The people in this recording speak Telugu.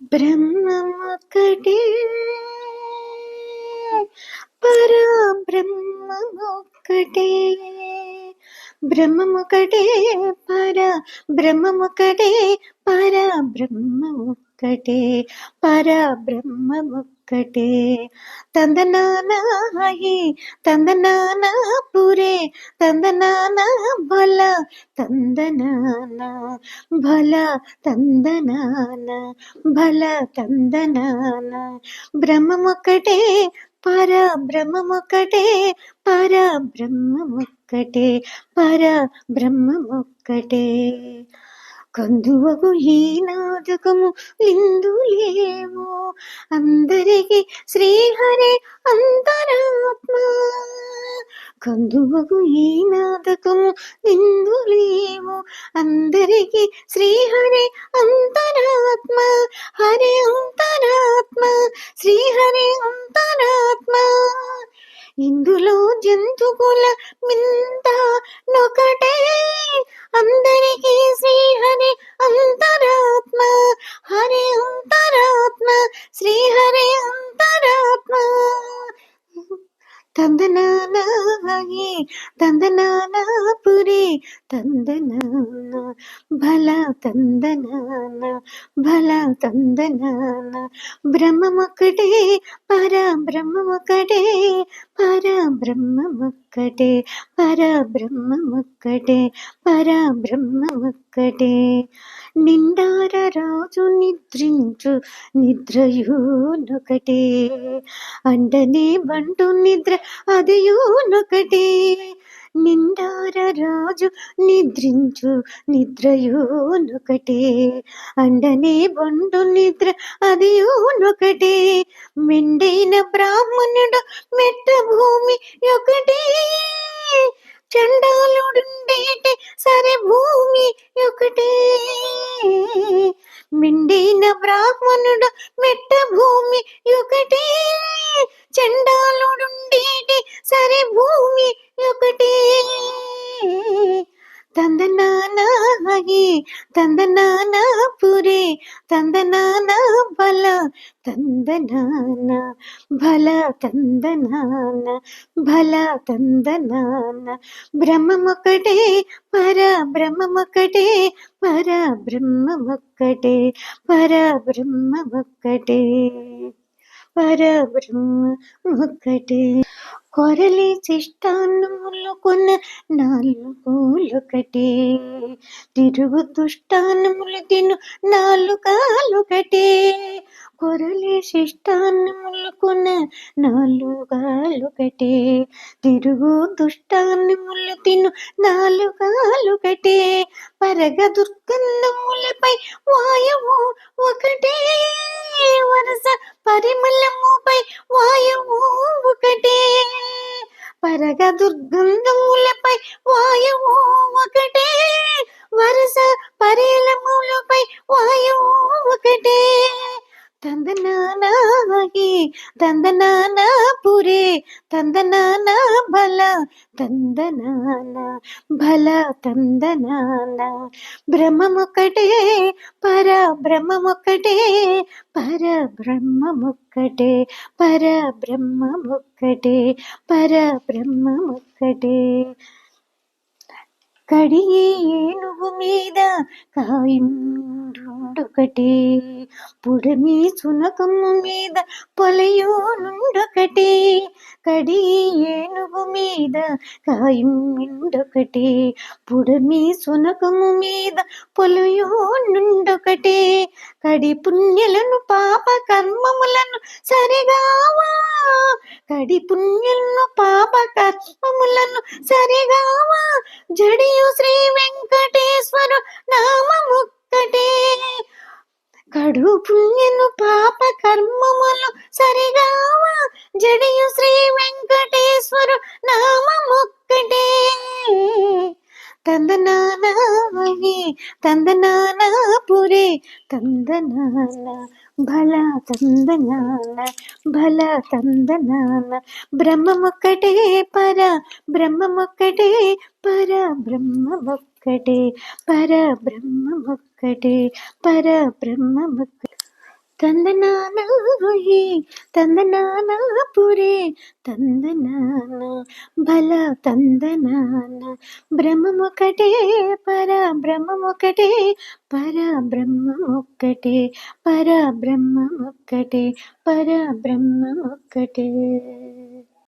బ్రహ్మమొక్కటే పరా బ్రహ్మమొక్కటే బ్రహ్మమొక్కటే పర బ్రహ్మమొక్కటే పర బ్రహ్మమొక్కటే పర బ్రహ్మమొక్కటే తందనానాయి తందనాన పురే తందనాన భల తందనాన భల తందనాన బల తందనాన బ్రహ్మమొక్కటే పర బ్రహ్మమొక్కటే పర బ్రహ్మమొక్కటే పర బ్రహ్మమొక్కటే కందువగు ఈనాదకము లిందులేమో అందరికి శ్రీహరి అంతరాత్మ. కందువగు ఈనాదకము లిందులేమో అందరికి శ్రీహరి అంతరాత్మ. హరి అంతరాత్మ. శ్రీహరి అంతరాత్మ. ఇందులో జంతుకుల మింత నొకటే తందనానాయి తందనానా పురి తందనాన భల తందనాన భల తందనాన బ్రహ్మమొక్కటే పర బ్రహ్మమొక్కటే పర బ్రహ్మమొక్కటే పర బ్రహ్మమొక్కటే నిండార రాజు నిద్రించు నిద్రయూనొకటే. అండనే బంటు నిద్ర అదియూనొకటే. నిండార రాజు నిద్రించు నిద్రయూనొకటే. అండనే బండు నిద్ర అదియూనొకటే. మెండైన బ్రాహ్మణుడు మెట్ట భూమి ఒకటే. చండాలుడుండేటి సరే భూమి ఒకటే. మిండిన బ్రాహ్మణుడు మెట్ట భూమి ఒకటే. చండాలుడుండేటి సరే భూమి ఒకటే. తందనానాయి తందనాన పురే తందనాన బల తందనాన బల తందనాన. బల తందనాన బ్రహ్మమొక్కటే పర బ్రహ్మమొక్కటే పర బ్రహ్మమొక్కటే పర బ్రహ్మమొక్కటే పర బ్రహ్మమొక్కటే కొరలి శిష్టాన్నములు కొన్న నాలుగులొకటే తిరుగు దుష్టాన్నములు తిను నాలుగాలొకటే కొరలి శిష్టాన్నములకున్న నాలుగాలొకటే తిరుగు దుష్టాన్నములు తిను నాలుగాలొకటే పరగ దుర్గంధములపై వాయువు ఒకటే. వరస పరిమళముపై వాయువు ఒకటే. పరగ దుర్గంధములపై వాయువు ఒకటే. వరుస పరిలములపై వాయువు ఒకటే. తందనానాగి తందనానా పురే తందనాన బల భల బల తందనాన బ్రహ్మమొక్కటే పర బ్రహ్మమొక్కటే పర బ్రహ్మమొక్కటే పర బ్రహ్మమొక్కటే పర బ్రహ్మమొక్కటే కడిగే ఏనుగు మీద కాయిండుండొకటే పుడమి సునకము మీద పొలయో నుండొకటి కడి ఏనుగు మీద కాయం కాయిండొకటే పుడమి సునకము మీద పొలయో నుండొకటే కడి పుణ్యలను పాప కర్మములను సరిగావా? కడి పుణ్యలను పాప కర్మములను సరిగావా? జడియు శ్రీ వెంకటేశ్వరు ఒక్కటే. కడు పుణ్యను పాప కర్మములు సరిగావా? జడియు శ్రీ వెంకటేశ్వరు నామొక్కటే తందనానావే తందనానా పురే తందనాన భల తందనాన భల తందనాన. బ్రహ్మమొక్కటే పర బ్రహ్మమొక్కటే పర బ్రహ్మమొక్కటే పర బ్రహ్మమొక్కటే పర బ్రహ్మమొక్క తందనానాయి తందనానాపురే తందనాన బల తందనాన బ్రహ్మముకటే పర బ్రహ్మముకటే పర బ్రహ్మమొక్కటే పర బ్రహ్మమొక్కటే పర బ్రహ్మమొక్కటే